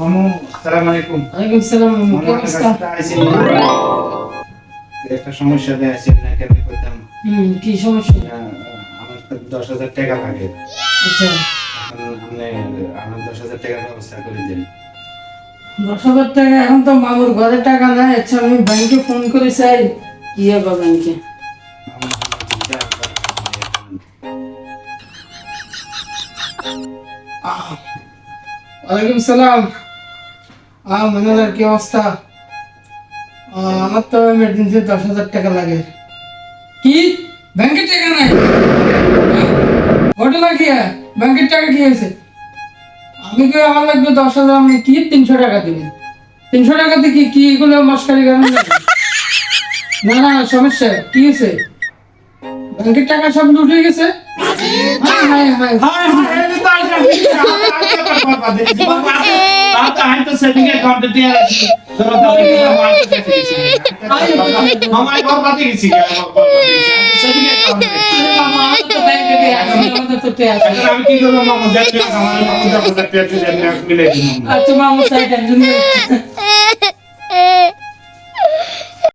মামু আসসালামু আলাইকুম। ওয়ালাইকুম সালাম মামু মামু, কি আপনার অবস্থা কাছে আইছি। একটা সমস্যা দিয়ে আছি না কেন করতাম। হুম কি সমস্যা? আমার তো দশ হাজার টাকা লাগে। আচ্ছা। এখন আপনি আমার দশ হাজার ব্যবস্থা করে দিন। দশ হাজার টাকা এখন তো মামুর ঘরে টাকা নাই আচ্ছা আমি ব্যাংকে ফোন করে চাই। কি হবে ব্যাংকে? ওয়ালাইকুম সালাম। ম্যানেজার কি অবস্থা? আমার তো এমার্জেন্সি দশ হাজার টাকা লাগে। কি? ব্যাংকের টাকা নাই? ঘটনা কি? ব্যাংকের টাকা কি হয়েছে? আমি কি আমার লাগবে দশ হাজার? আমি কি তিনশো টাকা দিবেন তিনশো টাকাতে কি কি এগুলো মস্কারি নাকি? না না সমস্যা। কি হয়েছে? ব্যাংকের টাকা সব লুট হয়ে গেছে? আমি কি করব? মামা? দেখতে মিলে আচ্ছা